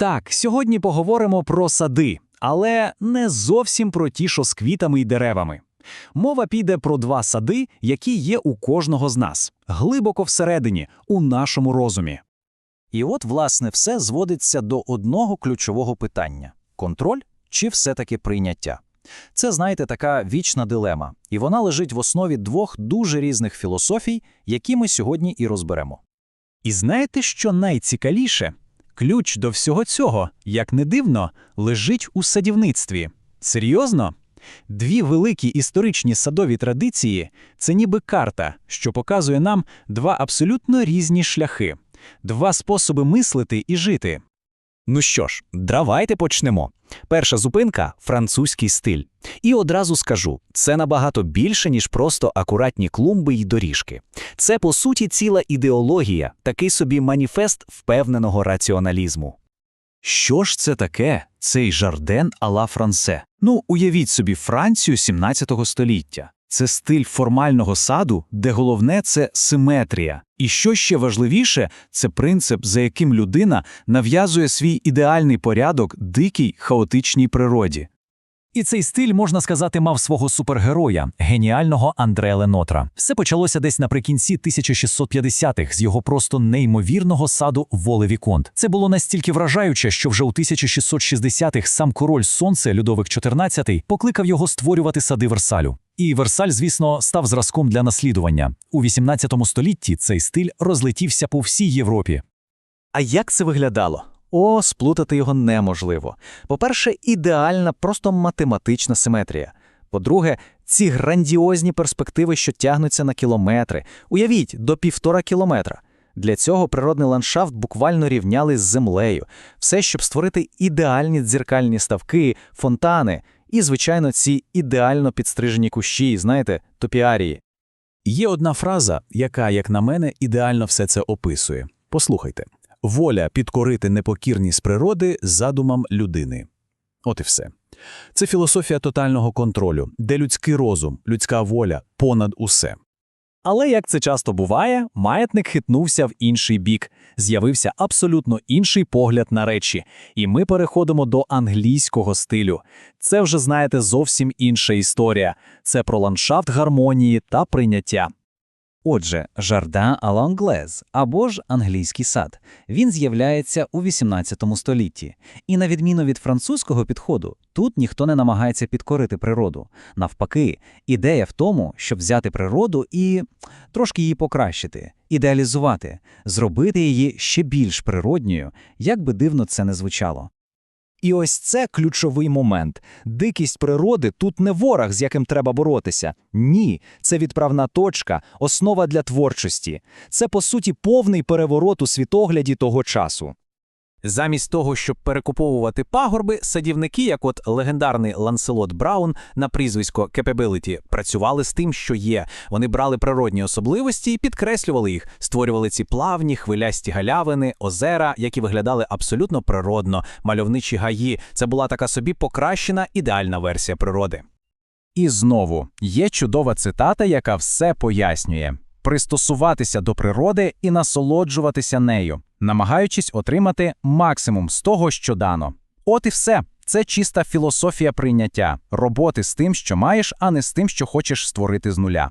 Так, сьогодні поговоримо про сади, але не зовсім про ті, що з квітами й деревами. Мова піде про два сади, які є у кожного з нас, глибоко всередині, у нашому розумі. І от, власне, все зводиться до одного ключового питання: контроль чи все-таки прийняття? Це, знаєте, така вічна дилема, і вона лежить в основі двох дуже різних філософій, які ми сьогодні і розберемо. І знаєте, що найцікавіше? Ключ до всього цього, як не дивно, лежить у садівництві. Серйозно? Дві великі історичні садові традиції це ніби карта, що показує нам два абсолютно різні шляхи, два способи мислити і жити. Ну що ж, давайте почнемо. Перша зупинка французький стиль. І одразу скажу: це набагато більше, ніж просто акуратні клумби й доріжки. Це, по суті, ціла ідеологія, такий собі маніфест впевненого раціоналізму. Що ж це таке, цей жарден а-ла Франсе? Ну, уявіть собі Францію 17 століття. Це стиль формального саду, де головне це симетрія. І що ще важливіше, це принцип, за яким людина нав'язує свій ідеальний порядок дикій хаотичній природі. І цей стиль, можна сказати, мав свого супергероя, геніального Андре Ленотра. Все почалося десь наприкінці 1650-х з його просто неймовірного саду Воле-Віконт. Це було настільки вражаюче, що вже у 1660-х сам король Сонце Людовик XIV покликав його створювати сади Версалю. І Версаль, звісно, став зразком для наслідування. У 18 столітті цей стиль розлетівся по всій Європі. А як це виглядало? О, сплутати його неможливо. По-перше, ідеальна, просто математична симетрія. По-друге, ці грандіозні перспективи, що тягнуться на кілометри. Уявіть, до півтора кілометра. Для цього природний ландшафт буквально рівняли з землею. Все, щоб створити ідеальні дзеркальні ставки, фонтани і, звичайно, ці ідеально підстрижені кущі, знаєте, топіарії. Є одна фраза, яка, як на мене, ідеально все це описує. Послухайте. Воля підкорити непокірність природи задумам людини. От і все. Це філософія тотального контролю, де людський розум, людська воля понад усе. Але як це часто буває, маятник хитнувся в інший бік, з'явився абсолютно інший погляд на речі, і ми переходимо до англійського стилю. Це вже, знаєте, зовсім інша історія. Це про ландшафт гармонії та прийняття. Отже, жардин а l'anglaise, або ж англійський сад. Він з'являється у 18 столітті. І на відміну від французького підходу, тут ніхто не намагається підкорити природу. Навпаки, ідея в тому, щоб взяти природу і трошки її покращити, ідеалізувати, зробити її ще більш природньою, як би дивно це не звучало. І ось це ключовий момент. Дикість природи тут не ворог, з яким треба боротися. Ні, це відправна точка, основа для творчості. Це, по суті, повний переворот у світогляді того часу. Замість того, щоб перекуповувати пагорби, садівники, як от легендарний Ланселот Браун на прізвисько Capability, працювали з тим, що є. Вони брали природні особливості і підкреслювали їх, створювали ці плавні, хвилясті галявини, озера, які виглядали абсолютно природно, мальовничі гаї. Це була така собі покращена ідеальна версія природи. І знову є чудова цитата, яка все пояснює: пристосуватися до природи і насолоджуватися нею, намагаючись отримати максимум з того, що дано. От і все. Це чиста філософія прийняття, роботи з тим, що маєш, а не з тим, що хочеш створити з нуля.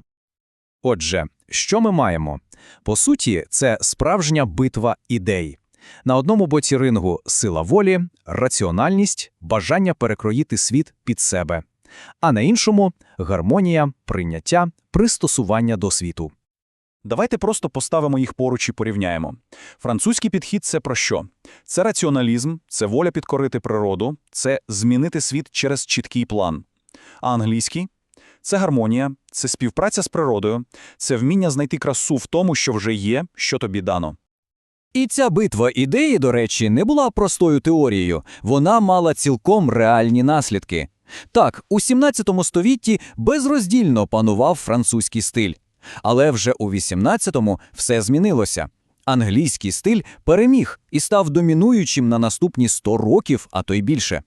Отже, що ми маємо? По суті, це справжня битва ідей. На одному боці рингу сила волі, раціональність, бажання перекроїти світ під себе, а на іншому гармонія, прийняття, пристосування до світу. Давайте просто поставимо їх поруч і порівняємо. Французький підхід це про що? Це раціоналізм, це воля підкорити природу, це змінити світ через чіткий план. А англійський це гармонія, це співпраця з природою, це вміння знайти красу в тому, що вже є, що тобі дано. І ця битва ідеї, до речі, не була простою теорією, вона мала цілком реальні наслідки. Так, у 17 столітті безроздільно панував французький стиль. Але вже у 18-му все змінилося. Англійський стиль переміг і став домінуючим на наступні 100 років, а то й більше.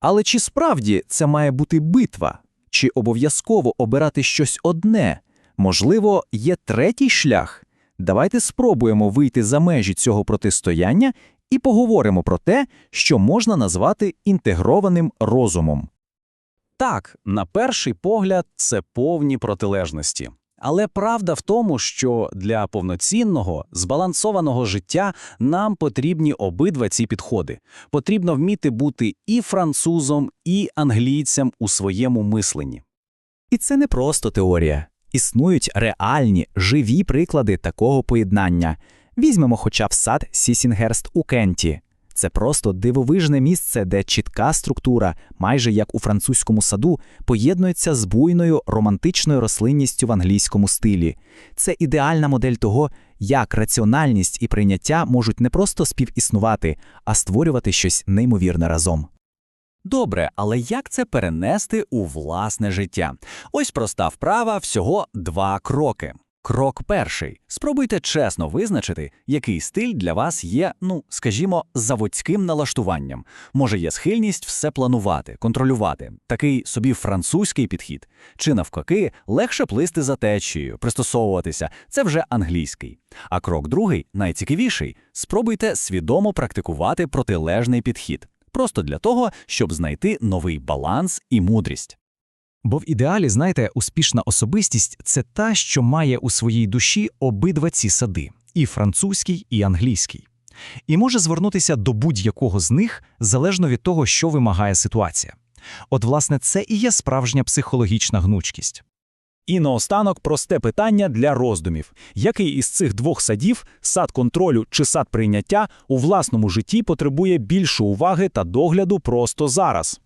Але чи справді це має бути битва? Чи обов'язково обирати щось одне? Можливо, є третій шлях? Давайте спробуємо вийти за межі цього протистояння і поговоримо про те, що можна назвати інтегрованим розумом. Так, на перший погляд, це повні протилежності. Але правда в тому, що для повноцінного, збалансованого життя нам потрібні обидва ці підходи. Потрібно вміти бути і французом, і англійцем у своєму мисленні. І це не просто теорія. Існують реальні, живі приклади такого поєднання. Візьмемо хоча б сад Сісінгерст у Кенті. Це просто дивовижне місце, де чітка структура, майже як у французькому саду, поєднується з буйною романтичною рослинністю в англійському стилі. Це ідеальна модель того, як раціональність і прийняття можуть не просто співіснувати, а створювати щось неймовірне разом. Добре, але як це перенести у власне життя? Ось проста вправа всього два кроки. Крок перший. Спробуйте чесно визначити, який стиль для вас є, ну, скажімо, заводським налаштуванням. Може, є схильність все планувати, контролювати, такий собі французький підхід. Чи навпаки, легше плисти за течією, пристосовуватися це вже англійський. А крок другий, найцікавіший спробуйте свідомо практикувати протилежний підхід. Просто для того, щоб знайти новий баланс і мудрість. Бо в ідеалі, знаєте, успішна особистість це та, що має у своїй душі обидва ці сади і французький, і англійський. І може звернутися до будь-якого з них залежно від того, що вимагає ситуація. От, власне, це і є справжня психологічна гнучкість. І наостанок просте питання для роздумів. Який із цих двох садів, сад контролю чи сад прийняття, у власному житті потребує більше уваги та догляду просто зараз?